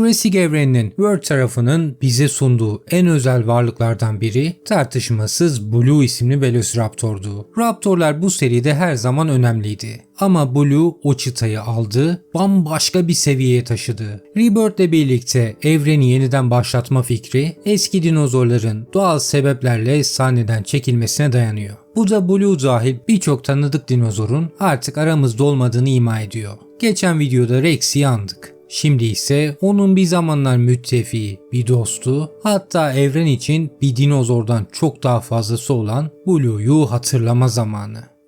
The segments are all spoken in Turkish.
Jurassic evreninin World tarafının bize sunduğu en özel varlıklardan biri tartışmasız Blue isimli Velociraptor'du. Raptorlar bu seride her zaman önemliydi. Ama Blue o çıtayı aldı, bambaşka bir seviyeye taşıdı. Rebirth ile birlikte evreni yeniden başlatma fikri eski dinozorların doğal sebeplerle sahneden çekilmesine dayanıyor. Bu da Blue dahil birçok tanıdık dinozorun artık aramızda olmadığını ima ediyor. Geçen videoda Rex'i andık. Şimdi ise onun bir zamanlar müttefiği, bir dostu, hatta evren için bir dinozordan çok daha fazlası olan Blue'yu hatırlama zamanı.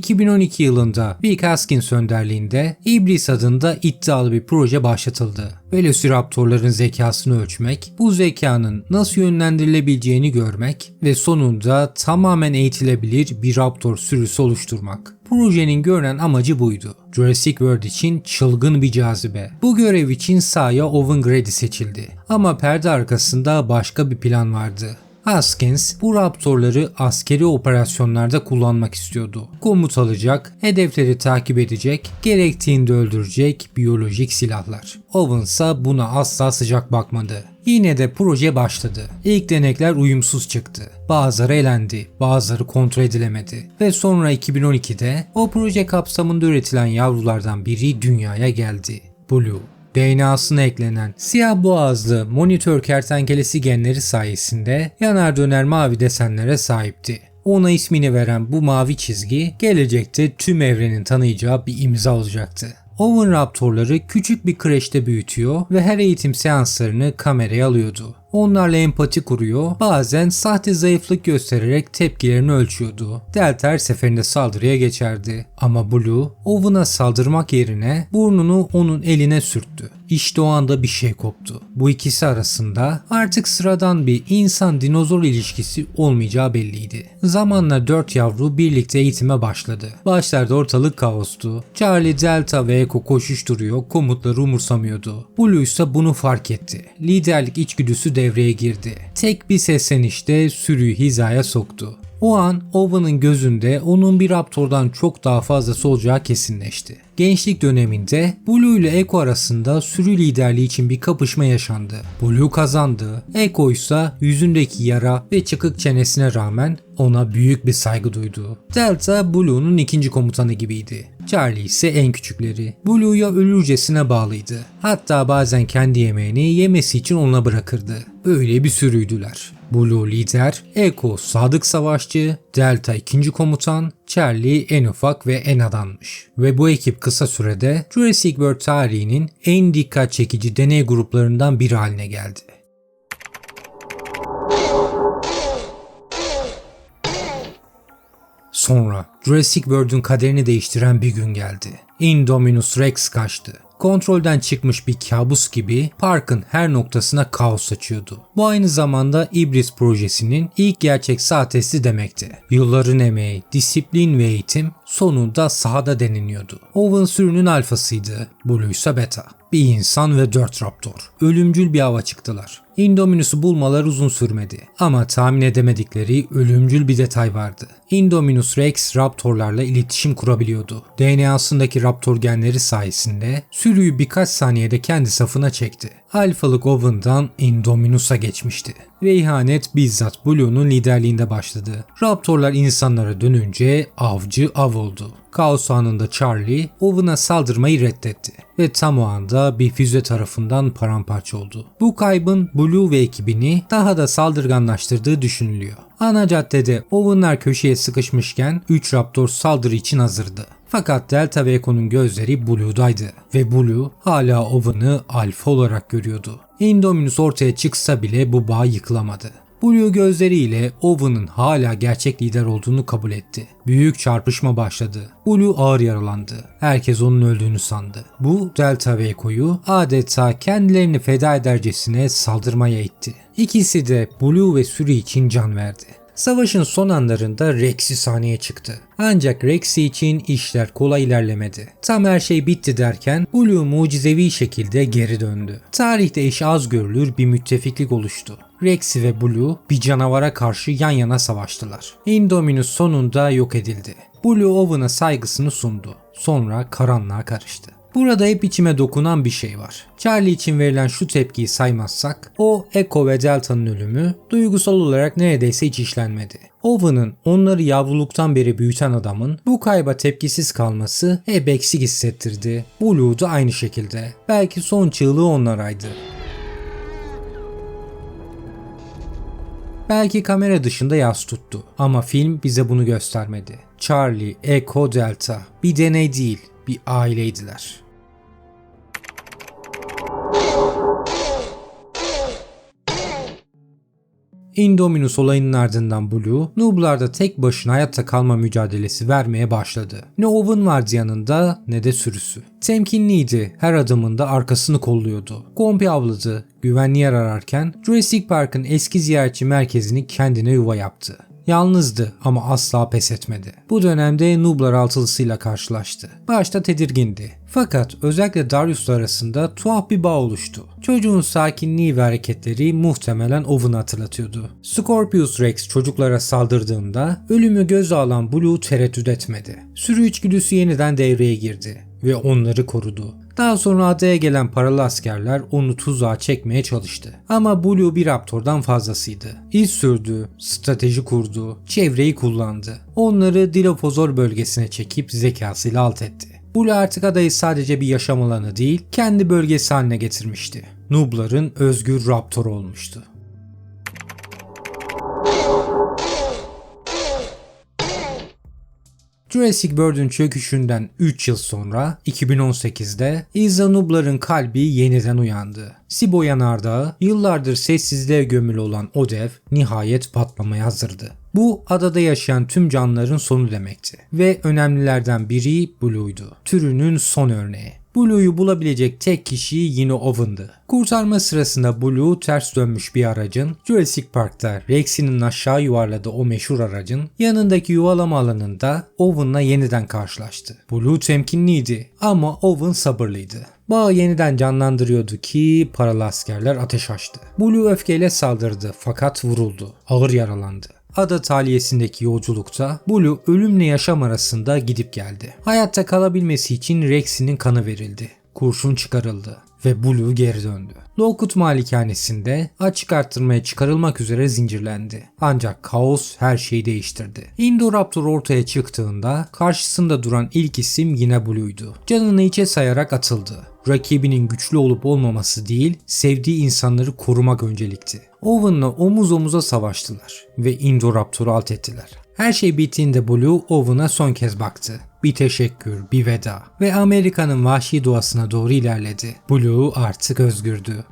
2012 yılında Vic Haskins önderliğinde Ibris adında iddialı bir proje başlatıldı. Velociraptorların zekasını ölçmek, bu zekanın nasıl yönlendirilebileceğini görmek ve sonunda tamamen eğitilebilir bir raptor sürüsü oluşturmak. Projenin görünen amacı buydu. Jurassic World için çılgın bir cazibe. Bu görev için Saya Owen Grady seçildi. Ama perde arkasında başka bir plan vardı. Haskins bu raptorları askeri operasyonlarda kullanmak istiyordu. Komut alacak, hedefleri takip edecek, gerektiğinde öldürecek biyolojik silahlar. Owen ise buna asla sıcak bakmadı. Yine de proje başladı. İlk denekler uyumsuz çıktı. Bazıları elendi, bazıları kontrol edilemedi. Ve sonra 2012'de o proje kapsamında üretilen yavrulardan biri dünyaya geldi. Blue. DNA'sına eklenen siyah boğazlı monitör kertenkelesi genleri sayesinde yanar döner mavi desenlere sahipti. Ona ismini veren bu mavi çizgi gelecekte tüm evrenin tanıyacağı bir imza olacaktı. Owen Raptor'ları küçük bir kreşte büyütüyor ve her eğitim seanslarını kameraya alıyordu. Onlarla empati kuruyor, bazen sahte zayıflık göstererek tepkilerini ölçüyordu. Delta her seferinde saldırıya geçerdi. Ama Blue, Owen'a saldırmak yerine burnunu onun eline sürttü. İşte o anda bir şey koptu. Bu ikisi arasında artık sıradan bir insan dinozor ilişkisi olmayacağı belliydi. Zamanla dört yavru birlikte eğitime başladı. Başlarda ortalık kaostu. Charlie, Delta ve Echo koşuşturuyor, komutları umursamıyordu. Blue ise bunu fark etti. Liderlik içgüdüsü devreye girdi. Tek bir seslenişte sürüyü hizaya soktu. O an Owen'ın gözünde onun bir Raptor'dan çok daha fazlası olacağı kesinleşti. Gençlik döneminde Blue ile Echo arasında sürü liderliği için bir kapışma yaşandı. Blue kazandı. Echo ise yüzündeki yara ve çıkık çenesine rağmen ona büyük bir saygı duydu. Delta Blue'nun ikinci komutanı gibiydi. Charlie ise en küçükleri. Blue'ya ölürcesine bağlıydı. Hatta bazen kendi yemeğini yemesi için ona bırakırdı. Böyle bir sürüydüler. Blue lider, Echo sadık savaşçı, Delta ikinci komutan, Charlie en ufak ve en adanmış. Ve bu ekip kısa sürede Jurassic World tarihinin en dikkat çekici deney gruplarından biri haline geldi. Sonra Jurassic World'un kaderini değiştiren bir gün geldi. Indominus Rex kaçtı kontrolden çıkmış bir kabus gibi parkın her noktasına kaos saçıyordu. Bu aynı zamanda İbris projesinin ilk gerçek sağ testi demekti. Yılların emeği, disiplin ve eğitim sonunda sahada deniliyordu. Owen sürünün alfasıydı, Blue ise beta. Bir insan ve dört raptor. Ölümcül bir hava çıktılar. Indominus'u bulmalar uzun sürmedi ama tahmin edemedikleri ölümcül bir detay vardı. Indominus Rex raptorlarla iletişim kurabiliyordu. DNA'sındaki raptor genleri sayesinde sürüyü birkaç saniyede kendi safına çekti. Alfalık Owen'dan Indominus'a geçmişti. Ve ihanet bizzat Blue'nun liderliğinde başladı. Raptorlar insanlara dönünce avcı av oldu. Kaos anında Charlie Owen'a saldırmayı reddetti ve tam o anda bir füze tarafından paramparça oldu. Bu kaybın Blue ve ekibini daha da saldırganlaştırdığı düşünülüyor. Ana caddede Owen'lar köşeye sıkışmışken 3 Raptor saldırı için hazırdı. Fakat Delta ve Echo'nun gözleri Blue'daydı ve Blue hala Owen'ı alfa olarak görüyordu. Indominus ortaya çıksa bile bu bağ yıkılamadı. Blue gözleriyle Owen'ın hala gerçek lider olduğunu kabul etti. Büyük çarpışma başladı. Blue ağır yaralandı. Herkes onun öldüğünü sandı. Bu Delta ve Echo'yu adeta kendilerini feda edercesine saldırmaya itti. İkisi de Blue ve sürü için can verdi. Savaşın son anlarında Rexy sahneye çıktı. Ancak Rexy için işler kolay ilerlemedi. Tam her şey bitti derken Blue mucizevi şekilde geri döndü. Tarihte eşi az görülür bir müttefiklik oluştu. Rexy ve Blue bir canavara karşı yan yana savaştılar. Indominus sonunda yok edildi. Blue Owen'a saygısını sundu. Sonra karanlığa karıştı. Burada hep içime dokunan bir şey var. Charlie için verilen şu tepkiyi saymazsak, o Echo ve Delta'nın ölümü duygusal olarak neredeyse hiç işlenmedi. Owen'ın onları yavruluktan beri büyüten adamın bu kayba tepkisiz kalması hep eksik hissettirdi. Blue da aynı şekilde. Belki son çığlığı onlaraydı. Belki kamera dışında yas tuttu ama film bize bunu göstermedi. Charlie, Echo, Delta bir deney değil, bir aileydiler. Indominus olayının ardından Blue, Noob'larda tek başına hayatta kalma mücadelesi vermeye başladı. Ne Owen vardı yanında ne de sürüsü. Temkinliydi, her adımında arkasını kolluyordu. Kompi avladı, güvenli yer ararken Jurassic Park'ın eski ziyaretçi merkezini kendine yuva yaptı. Yalnızdı ama asla pes etmedi. Bu dönemde Nublar altılısıyla karşılaştı. Başta tedirgindi. Fakat özellikle Darius'la arasında tuhaf bir bağ oluştu. Çocuğun sakinliği ve hareketleri muhtemelen Owen'ı hatırlatıyordu. Scorpius Rex çocuklara saldırdığında ölümü göze alan Blue tereddüt etmedi. Sürü içgüdüsü yeniden devreye girdi ve onları korudu. Daha sonra adaya gelen paralı askerler onu tuzağa çekmeye çalıştı. Ama Blue bir raptordan fazlasıydı. İz sürdü, strateji kurdu, çevreyi kullandı. Onları Dilophosaur bölgesine çekip zekasıyla alt etti. Blue artık adayı sadece bir yaşam alanı değil, kendi bölgesi haline getirmişti. Noob'ların özgür raptor olmuştu. Jurassic World'ün çöküşünden 3 yıl sonra 2018'de Isa Nublar'ın kalbi yeniden uyandı. Sibo yanardağı yıllardır sessizliğe gömülü olan o dev nihayet patlamaya hazırdı. Bu adada yaşayan tüm canlıların sonu demekti ve önemlilerden biri Blue'ydu. Türünün son örneği. Blue'yu bulabilecek tek kişi yine Owen'dı. Kurtarma sırasında Blue ters dönmüş bir aracın Jurassic Park'ta Rex'inin aşağı yuvarladığı o meşhur aracın yanındaki yuvalama alanında Owen'la yeniden karşılaştı. Blue temkinliydi ama Owen sabırlıydı. Bağı yeniden canlandırıyordu ki paralı askerler ateş açtı. Blue öfkeyle saldırdı fakat vuruldu. Ağır yaralandı. Ada taliyesindeki yolculukta Blue ölümle yaşam arasında gidip geldi. Hayatta kalabilmesi için Rex'inin kanı verildi. Kurşun çıkarıldı ve Blue geri döndü. Lockwood malikanesinde açık arttırmaya çıkarılmak üzere zincirlendi. Ancak kaos her şeyi değiştirdi. Indoraptor ortaya çıktığında karşısında duran ilk isim yine Blue'ydu. Canını içe sayarak atıldı. Rakibinin güçlü olup olmaması değil, sevdiği insanları korumak öncelikti. Owen'la omuz omuza savaştılar ve Indoraptor'u alt ettiler. Her şey bittiğinde Blue Owen'a son kez baktı. Bir teşekkür, bir veda ve Amerika'nın vahşi doğasına doğru ilerledi. Blue artık özgürdü.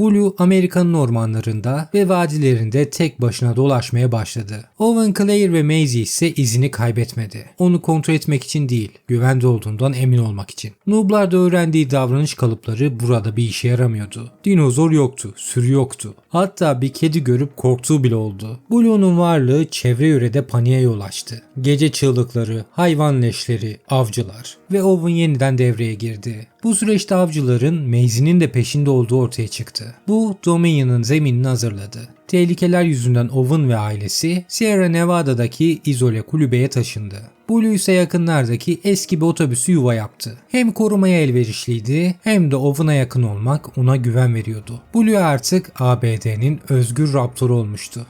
Blue Amerika'nın ormanlarında ve vadilerinde tek başına dolaşmaya başladı. Owen Claire ve Maisie ise izini kaybetmedi. Onu kontrol etmek için değil, güvende olduğundan emin olmak için. Noob'larda öğrendiği davranış kalıpları burada bir işe yaramıyordu. Dinozor yoktu, sürü yoktu. Hatta bir kedi görüp korktuğu bile oldu. Blue'nun varlığı çevre yörede paniğe yol açtı. Gece çığlıkları, hayvan leşleri, avcılar ve Owen yeniden devreye girdi. Bu süreçte avcıların Maisie'nin de peşinde olduğu ortaya çıktı. Bu Dominion'ın zeminini hazırladı. Tehlikeler yüzünden Owen ve ailesi Sierra Nevada'daki izole kulübeye taşındı. Blue ise yakınlardaki eski bir otobüsü yuva yaptı. Hem korumaya elverişliydi hem de Owen'a yakın olmak ona güven veriyordu. Blue artık ABD'nin özgür raptoru olmuştu.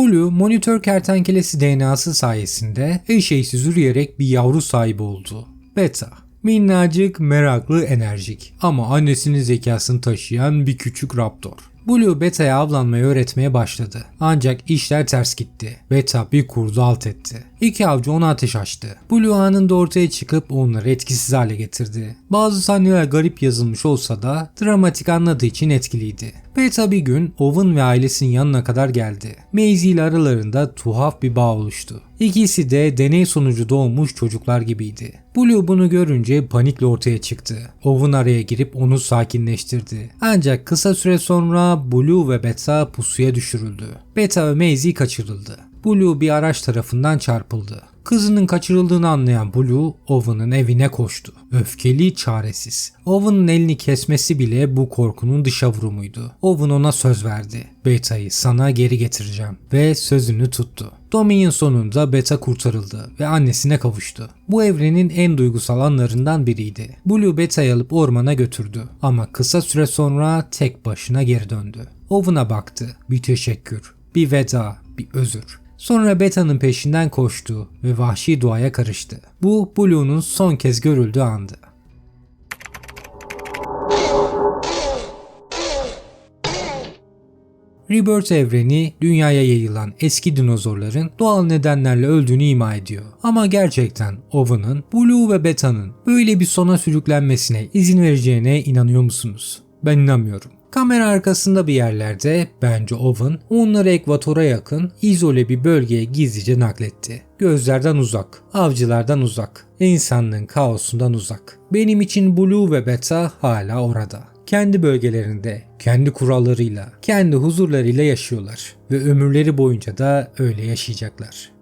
Blue monitör kertenkelesi DNA'sı sayesinde eşeğsiz yürüyerek bir yavru sahibi oldu. Beta. Minnacık, meraklı, enerjik ama annesinin zekasını taşıyan bir küçük raptor. Blue Beta'ya avlanmayı öğretmeye başladı. Ancak işler ters gitti. Beta bir kurdu alt etti. İki avcı ona ateş açtı. Blue anında ortaya çıkıp onları etkisiz hale getirdi. Bazı sahneler garip yazılmış olsa da dramatik anladığı için etkiliydi. Beta bir gün Owen ve ailesinin yanına kadar geldi. Maisie ile aralarında tuhaf bir bağ oluştu. İkisi de deney sonucu doğmuş çocuklar gibiydi. Blue bunu görünce panikle ortaya çıktı. Owen araya girip onu sakinleştirdi. Ancak kısa süre sonra Blue ve Beta pusuya düşürüldü. Beta ve Maisie kaçırıldı. Blue bir araç tarafından çarpıldı. Kızının kaçırıldığını anlayan Blue, Owen'ın evine koştu. Öfkeli, çaresiz. Owen'ın elini kesmesi bile bu korkunun dışa vurumuydu. Owen ona söz verdi. Beta'yı sana geri getireceğim. Ve sözünü tuttu. Dominion sonunda Beta kurtarıldı ve annesine kavuştu. Bu evrenin en duygusal anlarından biriydi. Blue Beta'yı alıp ormana götürdü ama kısa süre sonra tek başına geri döndü. Owen'a baktı. Bir teşekkür, bir veda, bir özür. Sonra Beta'nın peşinden koştu ve vahşi doğaya karıştı. Bu Blue'nun son kez görüldüğü andı. Rebirth evreni dünyaya yayılan eski dinozorların doğal nedenlerle öldüğünü ima ediyor. Ama gerçekten Owen'ın, Blue ve Beta'nın böyle bir sona sürüklenmesine izin vereceğine inanıyor musunuz? Ben inanmıyorum. Kamera arkasında bir yerlerde bence Owen onları ekvatora yakın izole bir bölgeye gizlice nakletti. Gözlerden uzak, avcılardan uzak, insanlığın kaosundan uzak. Benim için Blue ve Beta hala orada. Kendi bölgelerinde, kendi kurallarıyla, kendi huzurlarıyla yaşıyorlar ve ömürleri boyunca da öyle yaşayacaklar.